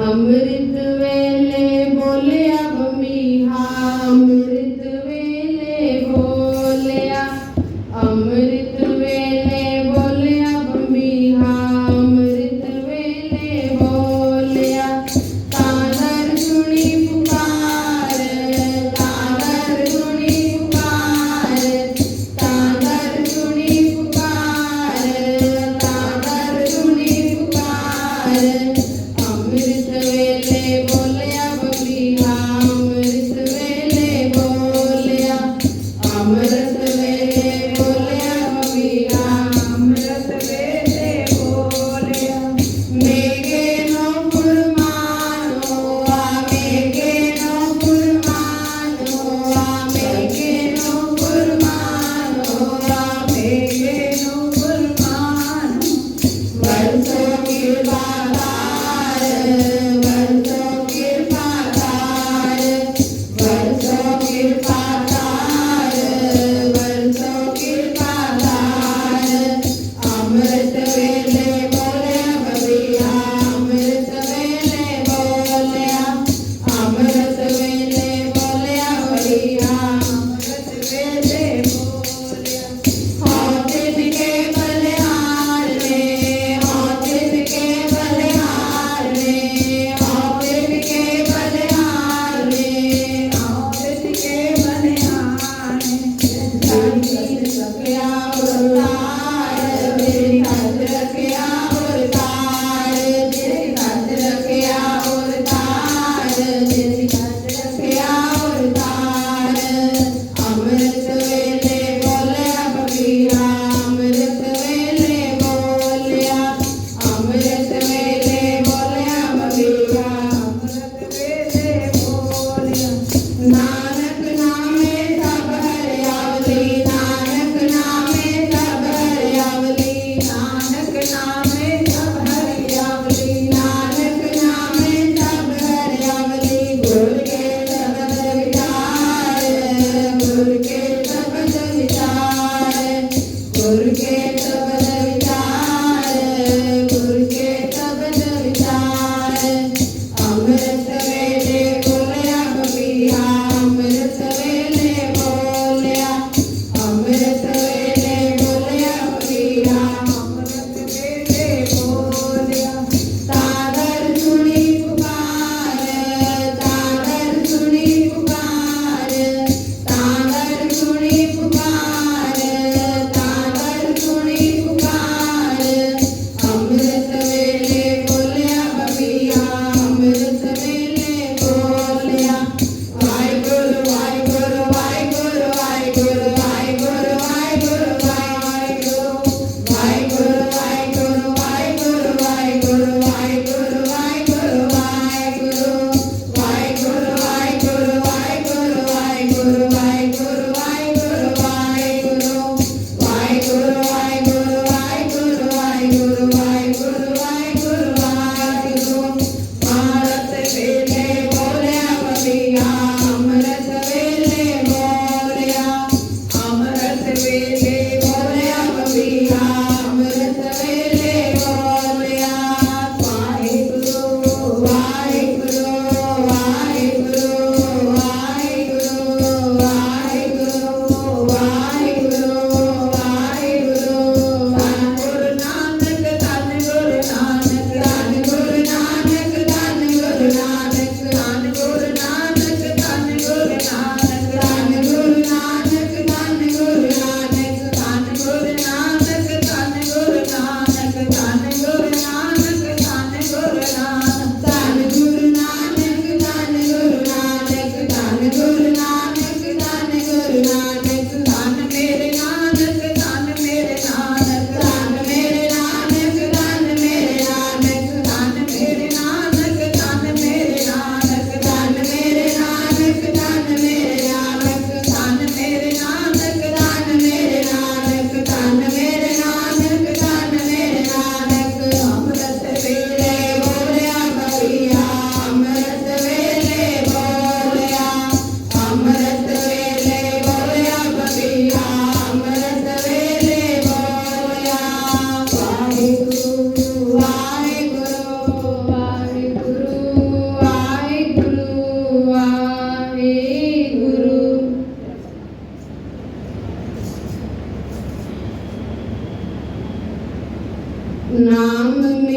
ਅੰਮ੍ਰਿਤ ਵੇਲੇ ਬੋਲਿਆ ਬੰਬੀਹਾ ਅੰਮ੍ਰਿਤ ਵੇਲੇ ਬੋਲਿਆ। ਅੰਮ੍ਰਿਤ ਵੇਲੇ ਬੋਲਿਆ ਬੰਬੀਹਾ ਅੰਮ੍ਰਿਤ ਵੇਲੇ ਬੋਲਿਆ। ਤਾਦਰ ਸੁਣੀ ਪੁਕਾਰ ਤਾਦਰ ਸੁਣੀ ਪੁਕਾਰ ਤਾਦਰ ਸੁਣੀ ਪੁਕਾਰ ਤਾਦਰ ਸੁਣੀ ਪੁਕਾਰ। नाम में